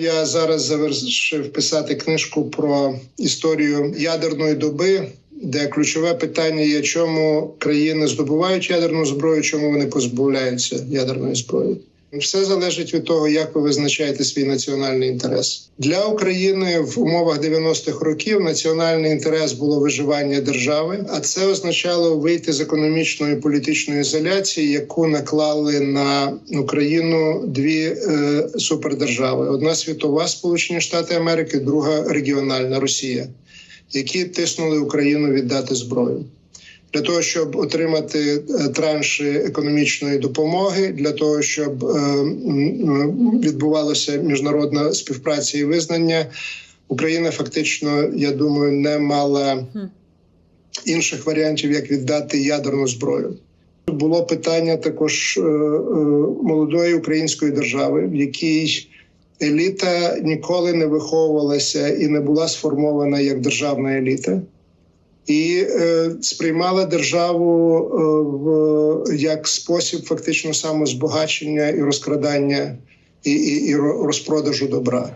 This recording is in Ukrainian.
Я зараз завершив писати книжку про історію ядерної доби, де ключове питання є, чому країни здобувають ядерну зброю, чому вони позбавляються ядерної зброї. Все залежить від того, як ви визначаєте свій національний інтерес для України в умовах 90-х років. Національний інтерес було виживання держави, а це означало вийти з економічної і політичної ізоляції, яку наклали на Україну дві е, супердержави: одна світова Сполучені Штати Америки, друга регіональна Росія, які тиснули Україну віддати зброю для того, щоб отримати е, транші економічної допомоги, для того, щоб е, відбувалася міжнародна співпраця і визнання, Україна фактично, я думаю, не мала інших варіантів, як віддати ядерну зброю. Було питання також е, молодої української держави, в якій еліта ніколи не виховувалася і не була сформована як державна еліта і е, сприймала державу е, в як спосіб фактично самозбагачення і розкрадання і, і, і розпродажу добра.